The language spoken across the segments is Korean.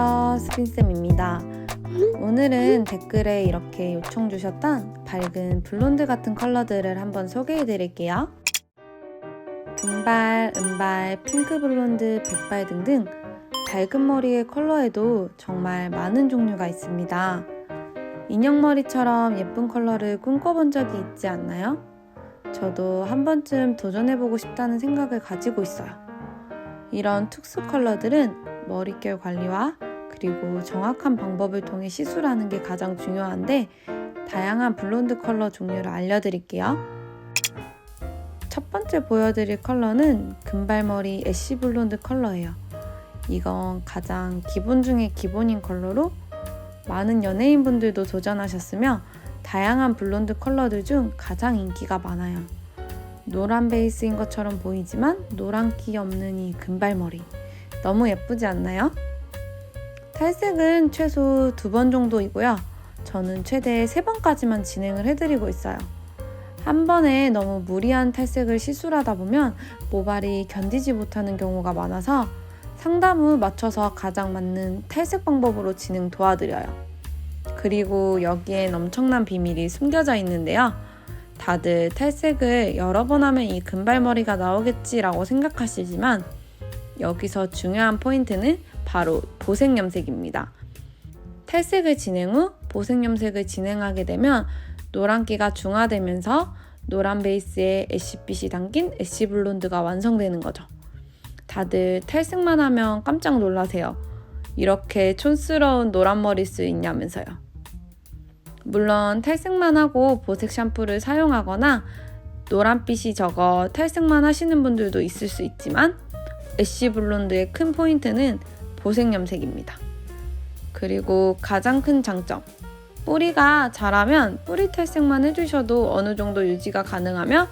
안녕하세요. 스핀쌤입니다. 오늘은 댓글에 이렇게 요청 주셨던 밝은 블론드 같은 컬러들을 한번 소개해 드릴게요. 금발, 은발, 핑크 블론드, 백발 등등 밝은 머리의 컬러에도 정말 많은 종류가 있습니다. 인형머리처럼 예쁜 컬러를 꿈꿔본 적이 있지 않나요? 저도 한 번쯤 도전해보고 싶다는 생각을 가지고 있어요. 이런 특수 컬러들은 머릿결 관리와 그리고 정확한 방법을 통해 시술하는 게 가장 중요한데 다양한 블론드 컬러 종류를 알려드릴게요. 첫 번째 보여드릴 컬러는 금발머리 애쉬 블론드 컬러예요. 이건 가장 기본 중에 기본인 컬러로 많은 연예인분들도 도전하셨으며 다양한 블론드 컬러들 중 가장 인기가 많아요. 노란 베이스인 것처럼 보이지만 노란기 없는 이 금발머리. 너무 예쁘지 않나요? 탈색은 최소 두 번 정도이고요. 저는 최대 세 번까지만 진행을 해드리고 있어요. 한 번에 너무 무리한 탈색을 시술하다 보면 모발이 견디지 못하는 경우가 많아서 상담 후 맞춰서 가장 맞는 탈색 방법으로 진행 도와드려요. 그리고 여기엔 엄청난 비밀이 숨겨져 있는데요. 다들 탈색을 여러 번 하면 이 금발머리가 나오겠지라고 생각하시지만 여기서 중요한 포인트는 바로 보색 염색입니다. 탈색을 진행 후 보색 염색을 진행하게 되면 노란기가 중화되면서 노란 베이스에 애쉬빛이 담긴 애쉬 블론드가 완성되는 거죠. 다들 탈색만 하면 깜짝 놀라세요. 이렇게 촌스러운 노란 머리 수 있냐면서요. 물론 탈색만 하고 보색 샴푸를 사용하거나 노란빛이 적어 탈색만 하시는 분들도 있을 수 있지만 애쉬 블론드의 큰 포인트는 보색 염색입니다. 그리고 가장 큰 장점. 뿌리가 자라면 뿌리 탈색만 해주셔도 어느 정도 유지가 가능하며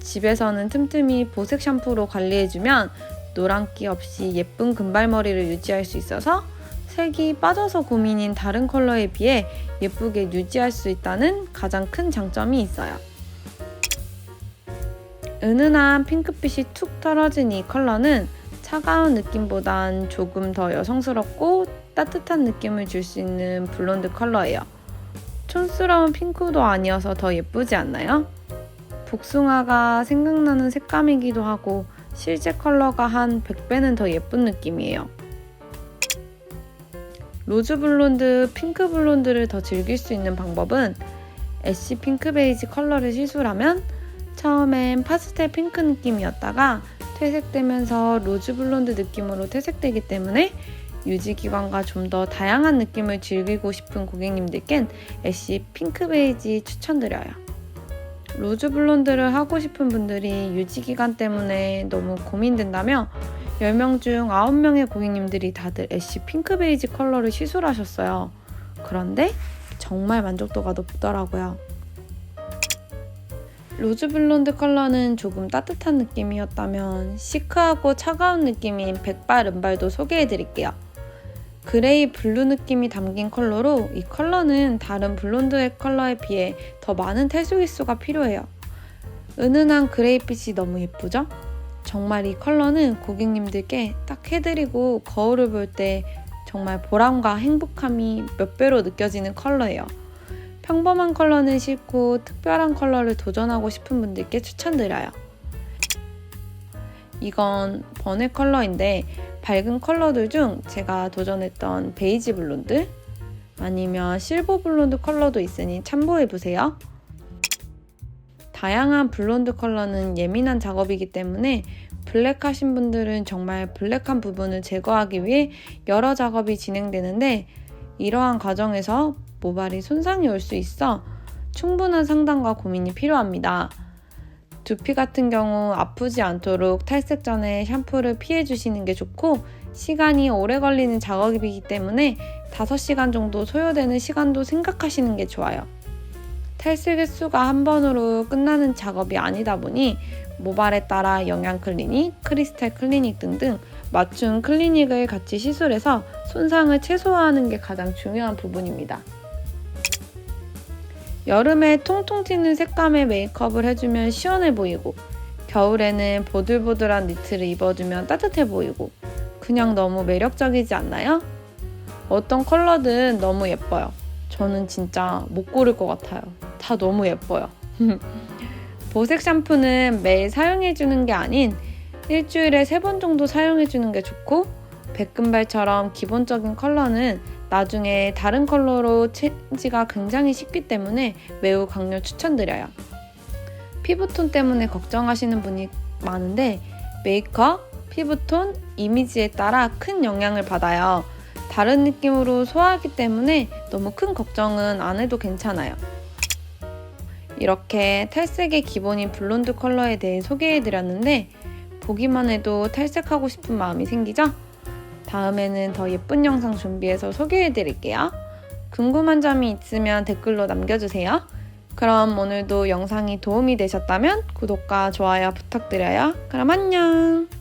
집에서는 틈틈이 보색 샴푸로 관리해주면 노란기 없이 예쁜 금발머리를 유지할 수 있어서 색이 빠져서 고민인 다른 컬러에 비해 예쁘게 유지할 수 있다는 가장 큰 장점이 있어요. 은은한 핑크빛이 툭 떨어진 이 컬러는 차가운 느낌보단 조금 더 여성스럽고 따뜻한 느낌을 줄 수 있는 블론드 컬러예요. 촌스러운 핑크도 아니어서 더 예쁘지 않나요? 복숭아가 생각나는 색감이기도 하고 실제 컬러가 한 100배는 더 예쁜 느낌이에요. 로즈 블론드, 핑크 블론드를 더 즐길 수 있는 방법은 애쉬 핑크 베이지 컬러를 시술하면 처음엔 파스텔 핑크 느낌이었다가 퇴색되면서 로즈 블론드 느낌으로 퇴색되기 때문에 유지 기간과 좀 더 다양한 느낌을 즐기고 싶은 고객님들께는 애쉬 핑크 베이지 추천드려요. 로즈 블론드를 하고 싶은 분들이 유지 기간 때문에 너무 고민된다며 10명 중 9명의 고객님들이 다들 애쉬 핑크 베이지 컬러를 시술하셨어요. 그런데 정말 만족도가 높더라고요. 로즈 블론드 컬러는 조금 따뜻한 느낌이었다면 시크하고 차가운 느낌인 백발 은발도 소개해 드릴게요. 그레이 블루 느낌이 담긴 컬러로 이 컬러는 다른 블론드의 컬러에 비해 더 많은 탈수 기수가 필요해요. 은은한 그레이빛이 너무 예쁘죠? 정말 이 컬러는 고객님들께 딱 해드리고 거울을 볼 때 정말 보람과 행복함이 몇 배로 느껴지는 컬러예요. 평범한 컬러는 싫고 특별한 컬러를 도전하고 싶은 분들께 추천드려요. 이건 버넷 컬러인데 밝은 컬러들 중 제가 도전했던 베이지 블론드 아니면 실버 블론드 컬러도 있으니 참고해보세요. 다양한 블론드 컬러는 예민한 작업이기 때문에 블랙 하신 분들은 정말 블랙한 부분을 제거하기 위해 여러 작업이 진행되는데 이러한 과정에서 모발이 손상이 올 수 있어 충분한 상담과 고민이 필요합니다. 두피 같은 경우 아프지 않도록 탈색 전에 샴푸를 피해 주시는 게 좋고 시간이 오래 걸리는 작업이기 때문에 5시간 정도 소요되는 시간도 생각하시는 게 좋아요. 탈색 횟수가 한 번으로 끝나는 작업이 아니다 보니 모발에 따라 영양 클리닉, 크리스탈 클리닉 등등 맞춤 클리닉을 같이 시술해서 손상을 최소화하는 게 가장 중요한 부분입니다. 여름에 통통 튀는 색감의 메이크업을 해주면 시원해 보이고 겨울에는 보들보들한 니트를 입어주면 따뜻해 보이고 그냥 너무 매력적이지 않나요? 어떤 컬러든 너무 예뻐요. 저는 진짜 못 고를 것 같아요. 다 너무 예뻐요. 보색 샴푸는 매일 사용해주는 게 아닌 일주일에 세 번 정도 사용해주는 게 좋고 백금발처럼 기본적인 컬러는 나중에 다른 컬러로 체지가 굉장히 쉽기 때문에 매우 강력 추천드려요. 피부톤 때문에 걱정하시는 분이 많은데 메이크업, 피부톤, 이미지에 따라 큰 영향을 받아요. 다른 느낌으로 소화하기 때문에 너무 큰 걱정은 안 해도 괜찮아요. 이렇게 탈색의 기본인 블론드 컬러에 대해 소개해드렸는데 보기만 해도 탈색하고 싶은 마음이 생기죠? 다음에는 더 예쁜 영상 준비해서 소개해드릴게요. 궁금한 점이 있으면 댓글로 남겨주세요. 그럼 오늘도 영상이 도움이 되셨다면 구독과 좋아요 부탁드려요. 그럼 안녕!